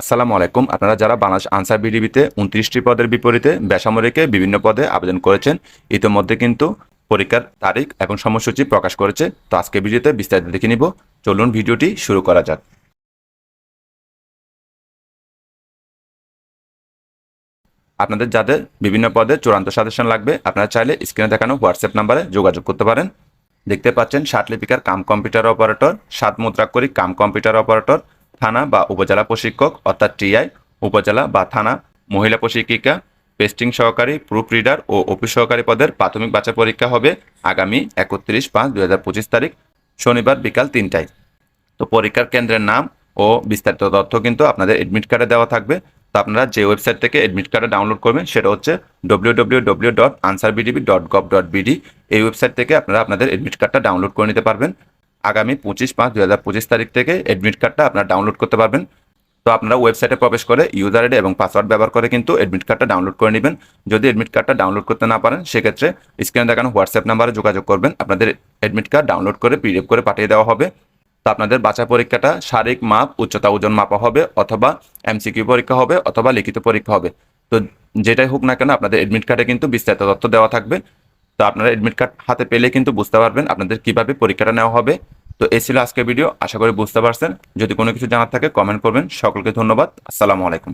আসসালামু আলাইকুম। আপনারা যারা বাংলাদেশ আনসার বিডিবিতে উনত্রিশটি পদের বিপরীতে বেসামরিকে বিভিন্ন পদে আবেদন করেছেন, ইতিমধ্যে কিন্তু পরীক্ষার তারিখ এবং সময়সূচি প্রকাশ করেছে। তো আজকে ভিডিওতে বিস্তারিত দেখে নিব। চলুন ভিডিওটি শুরু করা যাক। আপনাদের যাদের বিভিন্ন পদে চূড়ান্ত সাজেশন লাগবে, আপনারা চাইলে স্ক্রিনে দেখানো হোয়াটসঅ্যাপ নাম্বারে যোগাযোগ করতে পারেন। দেখতে পাচ্ছেন ষাট লিপিকার কাম কম্পিউটার অপারেটর, সাত মুদ্রাক্ষরিক কাম কম্পিউটার অপারেটর থানা বা উপজেলা প্রশিক্ষক, অর্থাৎ টিআই উপজেলা বা থানা, মহিলা প্রশিক্ষিকা, পেস্টিং সহকারী, প্রুফ রিডার ও অফিস সহকারী পদের প্রাথমিক বাছাই পরীক্ষা হবে আগামী একত্রিশ পাঁচ দু তারিখ, শনিবার বিকাল তিনটায়। তো পরীক্ষার কেন্দ্রের নাম ও বিস্তারিত তথ্য কিন্তু আপনাদের এডমিট কার্ডে দেওয়া থাকবে। তো আপনারা যে ওয়েবসাইট থেকে এডমিট কার্ডে ডাউনলোড করবেন সেটা হচ্ছে W W dot Ansar dot dot এই ওয়েবসাইট থেকে আপনারা আপনাদের এডমিট কার্ডটা ডাউনলোড করে নিতে পারবেন। আগামী পঁচিশ পাঁচ দু হাজার পঁচিশ তারিখ থেকে অ্যাডমিট কার্ডটা আপনারা ডাউনলোড করতে পারবেন। তো আপনারা ওয়েবসাইটে প্রবেশ করে ইউজার আইডি এবং পাসওয়ার্ড ব্যবহার করে কিন্তু অ্যাডমিট কার্ডটা ডাউনলোড করে নেবেন। যদি অ্যাডমিট কার্ডটা ডাউনলোড করতে না পারেন, সেক্ষেত্রে স্ক্রিনে দেখানো হোয়াটসঅ্যাপ নাম্বারে যোগাযোগ করবেন। আপনাদের অ্যাডমিট কার্ড ডাউনলোড করে পিডিএফ করে পাঠিয়ে দেওয়া হবে। তো আপনাদের বাছাই পরীক্ষাটা শারীরিক মাপ, উচ্চতা, ওজন মাপা হবে অথবা এমসিকিউ পরীক্ষা হবে অথবা লিখিত পরীক্ষা হবে। তো যেটাই হোক না কেন আপনাদের অ্যাডমিট কার্ডে কিন্তু বিস্তারিত তথ্য দেওয়া থাকবে। তো আপনারা অ্যাডমিট কার্ড হাতে পেলে কিন্তু বুঝতে পারবেন আপনাদের কীভাবে পরীক্ষাটা নেওয়া হবে। তো এ ছিল আজকের ভিডিও। আশা করি বুঝতে পারছেন। যদি কোনো কিছু জানার থাকে কমেন্ট করবেন। সকলকে ধন্যবাদ। আসসালামু আলাইকুম।